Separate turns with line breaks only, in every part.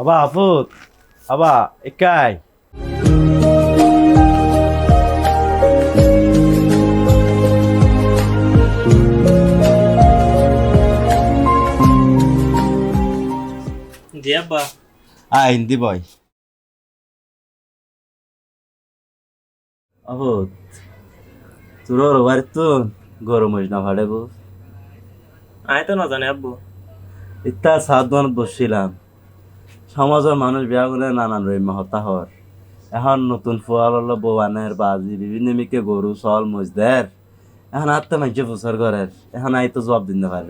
আবা আফুত আবা একাই আ হিন্দি বয় আফুত তোর বাড়ি তো গরম হইস না ভাড়াবো
আয় তো না জানে আব্বু
ইত্যা সাধনত বসছিলাম সমাজের মানুষ বিয়া করলে নানান রকম হতা হয়। এখন নতুন ফোয়াল হলো বৌয়ানের বাজি বিভিন্ন মিকে গরু চল মজদের এখন আর তো মানুষে প্রচার করে এখন আই তো জবাব দিতে পারে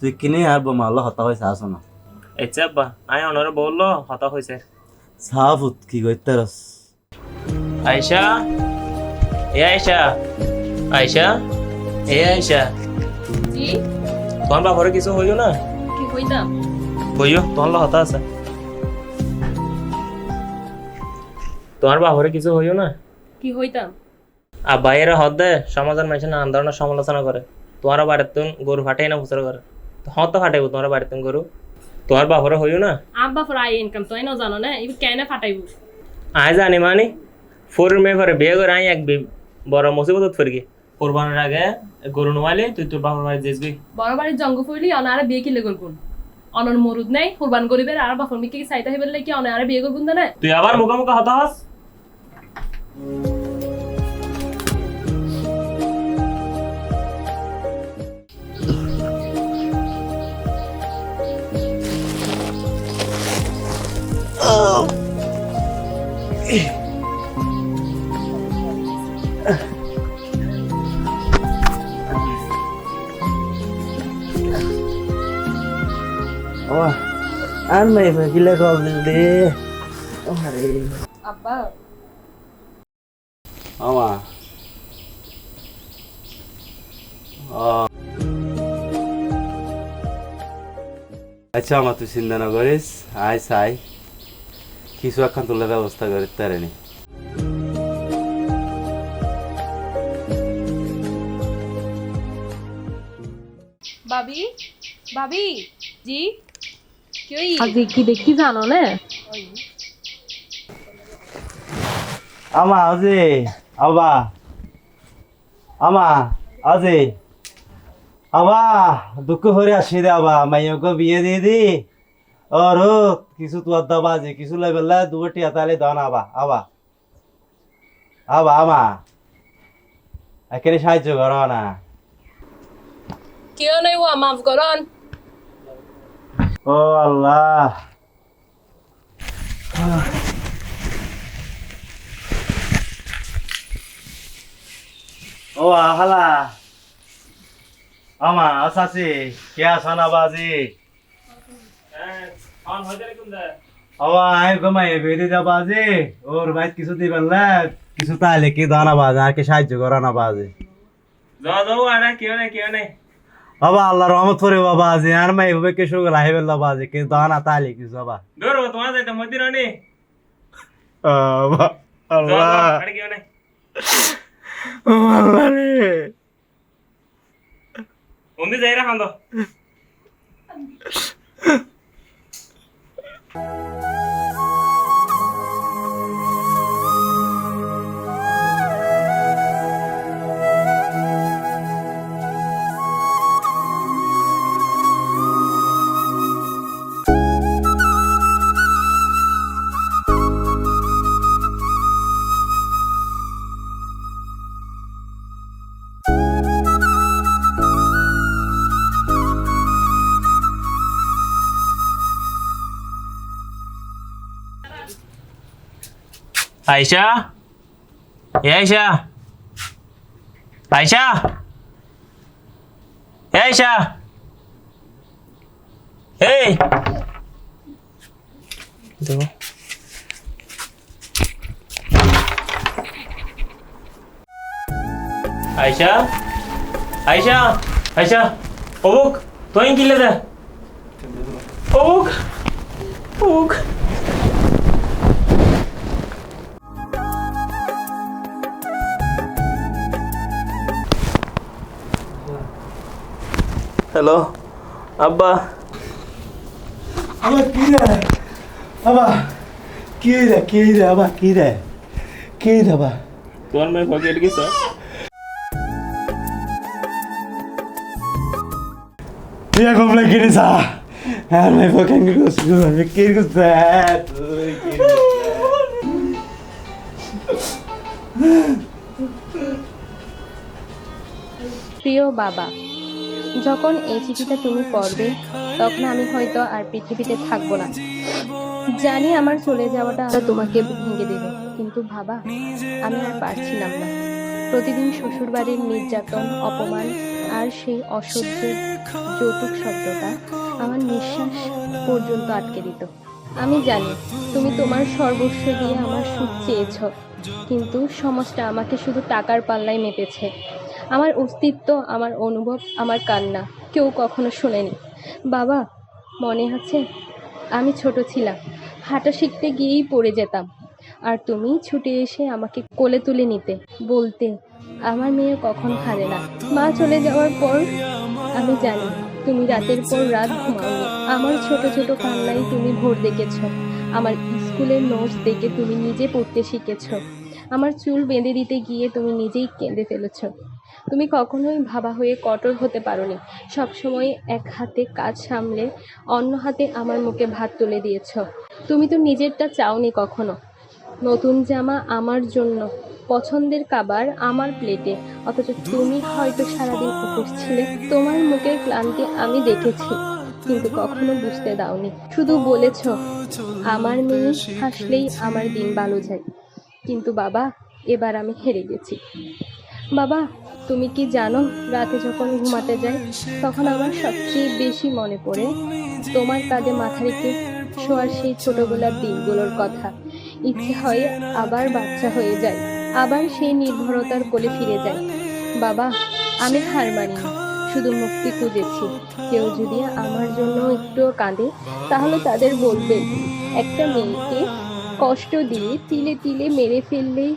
তুই কিনে আর বোমা হলো হতা হয়েছে আসো না
এচ্ছে আব্বা আয় অনরে বলল হতা হয়েছে
সাফুত কি করতে রস
আয়শা এ আয়শা আয়শা এ আয়শা
জি
তোমার বাপরে কিছু হইও না?
কি কইতাম
হইও তোমার হতা আছে। তোমার বাপরে কিছু হইও না?
কি হইতাম?
আর বাইরে হদ দে সমাজের মানুষের নানান ধরনের সমালোচনা করে। তোমার বাড়ির বাড়িতে গরু ফাটাই না ফুসর করে। হত ফাটাইব তোমার বাড়ির বাড়িতে গরু। তোমার বাপরে হইও না?
আব্বা ফর আই ইনকাম তো ন জানো না? ইবু কেনে ফাটাইবো?
আয় জানি মানি ফোরের মেয়ে ঘরে বিয়ে করে আই এক বড় মুসিবত ফিরগি কোরবানের আগে গরু নোয়ালে তুই তোর বাবার বাড়ি যেসবি
বড় বাড়ির জঙ্গ ফুইলি অনারে বিয়ে কিলে করবুন অনর মরুদ নাই কুরবান করিবের আর বাফর মিকে কি চাইতে হইবে কি অনারে বিয়ে করবুন না?
তুই আবার মুখা মুখা হতা হস
ও আর নাই গিলে কল দিল দে আরে
আব্বা
আমা আচ্ছা আমার তুই চিন্তা না করিস। আয় চাই। কিছু একখান তোলার ব্যবস্থা করি তারে নি
বাবি? বাবি? জি? কি ওই আগে কি দেখি জানো না?
আমা আজি আবা আমা আজি। আবা দুঃখ করে আসি দে আবা মাইয়কে বিয়ে দিয়ে দি। ওর কিছু তোর দাবা আছে কিছু লেবেলা দুটি আতালে দন আবা আবা আবা আমা এখানে সাহায্য করো না।
কেউ নাই ও মাফ করন।
ও আল্লাহ। ও আহালা। আমা আসাসি কে আসানা বাজি আওয়া আই গমাই বেদি দা বাজি। ওর ভাই কিছু দিবেন না কিছু তাহলে কি দানা বাজে আর কি সাহায্য করো না বাজে।
যাও যাও আরে কেউ নাই কেউ নাই?
বাবা আল্লাহ রহমত করে বাবা আজি আর মাই হবে কে শুরু লাহি বেল্লা বাজে কি দানা তাহলে কিছু বাবা
দূর তোমার যাইতে মধ্যে রানি
আল্লাহ।
যাও যাও আরে কেউ নাই?
আল্লাহ রে
উন্দি যাই রা খান্দো আয়শা এ আয়শা আয়শা এ আয়শা এই দেখো আয়শা আয়শা আয়শা অবুক তুই কিলে দে অবুক অবুক হ্যালো আব্বা
আমার কি রে আবা কি রে কি রে আবা কি রে কি রে আবা
তোমার মেয়ে পকেট গেছ
Ya compré que eres a. Ah, me fucking goes good. Me kid goes bad.
প্রিয় বাবা যখন এই চিঠিটা তুমি পড়বে, তখন আমি হয়তো আর পৃথিবীতে থাকব না। জানি আমার চলে যাওয়াটা তোমাকে ভেঙে দেবে, কিন্তু ভাবা আমি আর পারছিলাম না। প্রতিদিন শ্বশুরবাড়ির নির্যাতন, অপমান আর সেই অসহ্যের যৌতুক শব্দটা আমার নিঃশ্বাস পর্যন্ত আটকে দিত। আমি জানি তুমি তোমার সর্বস্ব দিয়ে আমার সুখ চেয়েছ, কিন্তু সমাজটা আমাকে শুধু টাকার পাল্লায় মেপেছে। আমার অস্তিত্ব, আমার অনুভব, আমার কান্না কেউ কখনো শোনেনি। বাবা, মনে আছে? আমি ছোট ছিলাম। হাঁটা শিখতে গিয়েই পড়ে যেতাম। আর তুমি ছুটে এসে আমাকে কোলে তুলে নিতে, বলতে, আমার মেয়ে কখন হারে না? মা চলে যাওয়ার পর আমি জানি, তুমি রাতের পর রাত ঘুমাওনি আমার ছোট ছোট কান্নায় তুমি ভোর দেখেছ। আমার স্কুলের নোটস দেখে তুমি নিজে পড়তে শিখেছ। আমার চুল বেঁধে দিতে গিয়ে তুমি নিজেই কেঁদে ফেলেছ। তুমি কখনোই ভাবা হয়ে কঠোর হতে পারোনি। সবসময় এক হাতে কাজ সামলে অন্য হাতে আমার মুখে ভাত তুলে দিয়েছ। তুমি তো নিজেরটা চাওনি কখনো। নতুন জামা আমার জন্য, পছন্দের খাবার আমার প্লেটে অথচ তুমি হয়তো সারাদিন উপোস ছিলে, তোমার মুখের ক্লান্তি আমি দেখেছি, কিন্তু কখনো বুঝতে দাওনি। শুধু বলেছ, আমার মেয়ে হাসলেই আমার দিন ভালো যায়। কিন্তু বাবা, এবার আমি হেরে গেছি। বাবা তুমি কি জানো রাতে যখন ঘুমাতে যাই তখন আমার সবচেয়ে বেশি মনে পড়ে তোমার কাঁধে মাথা রেখে শোয়ার সেই ছোটবেলার দিনগুলোর কথা। ইচ্ছে হয় আবার বাচ্চা হয়ে যায় আবার সেই নির্ভরতার কোলে ফিরে যায় বাবা আমি হার মানিনি শুধু মুক্তি খুঁজেছি। কেউ যদি আমার জন্য একটুও কাঁদে তাহলে তাদের বলবে একটা মেয়েকে কষ্ট দিয়ে তিলে তিলে মেরে ফেললেই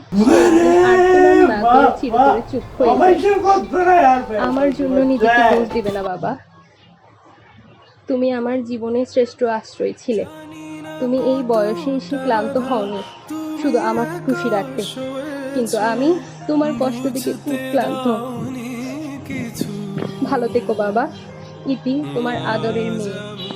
করে চুপ হয়ে আমার জন্য নিজেকে দোষ দিবে না বাবা। তুমি আমার জীবনের শ্রেষ্ঠ আশ্রয় ছিলে। তুমি এই বয়সে এসে ক্লান্ত হওনি শুধু আমাকে খুশি রাখতে। কিন্তু আমি তোমার কষ্ট থেকে খুব ক্লান্ত। ভালো থেকো বাবা। ইতি তোমার আদরের মেয়ে।